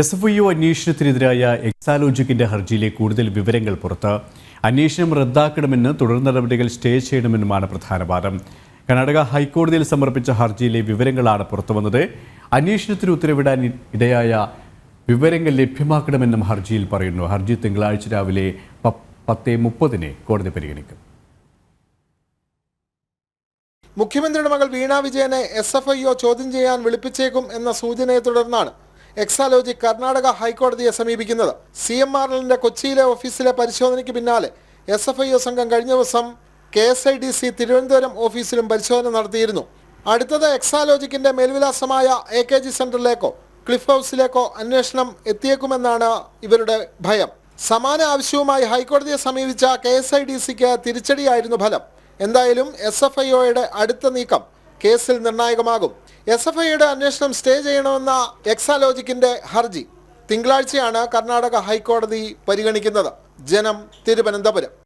S F I അന്വേഷണത്തിനെതിരായ എക്സാലോജിക്കിന്റെ ഹർജിയിലെ കൂടുതൽ വിവരങ്ങൾ പുറത്ത്. അന്വേഷണം റദ്ദാക്കണമെന്ന് തുടർ നടപടികൾ സ്റ്റേ ചെയ്യണമെന്നുമാണ് പ്രധാന വാദം. കർണാടക ഹൈക്കോടതിയിൽ സമർപ്പിച്ച ഹർജിയിലെ വിവരങ്ങളാണ് പുറത്തുവന്നത്. അന്വേഷണത്തിന് ഉത്തരവിടാൻ ഇടയായ വിവരങ്ങൾ ലഭ്യമാക്കണമെന്നും ഹർജിയിൽ പറയുന്നു. ഹർജി തിങ്കളാഴ്ച രാവിലെ പത്തേ മുപ്പതിന് കോടതി പരിഗണിക്കും. മുഖ്യമന്ത്രിയുടെ മകൾ വീണ വിജയനെ എസ് എഫ് ഐ ഒ ചോദ്യം ചെയ്യാൻ വിളിപ്പിച്ചേക്കും എന്ന സൂചനയെ തുടർന്നാണ് എക്സാലോജി കർണാടക ഹൈക്കോടതിയെ സമീപിക്കുന്നത്. സി എം ആർ എല്ലിന്റെ കൊച്ചിയിലെ ഓഫീസിലെ പരിശോധനയ്ക്ക് പിന്നാലെ എസ് എഫ് ഐ ഒ സംഘം കഴിഞ്ഞ ദിവസം K S I D C Thiruvananthapuram ഓഫീസിലും പരിശോധന നടത്തിയിരുന്നു. അടുത്തത് എക്സാലോജിക്കിന്റെ മേൽവിലാസമായ എ കെ ജി സെന്ററിലേക്കോ ക്ലിഫ് ഹൗസിലേക്കോ അന്വേഷണം എത്തിയേക്കുമെന്നാണ് ഇവരുടെ ഭയം. സമാന ആവശ്യവുമായി ഹൈക്കോടതിയെ സമീപിച്ച കെ എസ് ഐ ഡി സിക്ക് തിരിച്ചടിയായിരുന്നു ഫലം. എന്തായാലും എസ് എഫ് ഐ ഒയുടെ അടുത്ത നീക്കം കേസിൽ നിർണായകമാകും. എസ് എഫ് ഐയുടെ അന്വേഷണം സ്റ്റേ ചെയ്യണമെന്ന എക്സാലോജിക്കിന്റെ ഹർജി. തിങ്കളാഴ്ചയാണ് കർണാടക ഹൈക്കോടതി പരിഗണിക്കുന്നത്. ജനം തിരുവനന്തപുരം.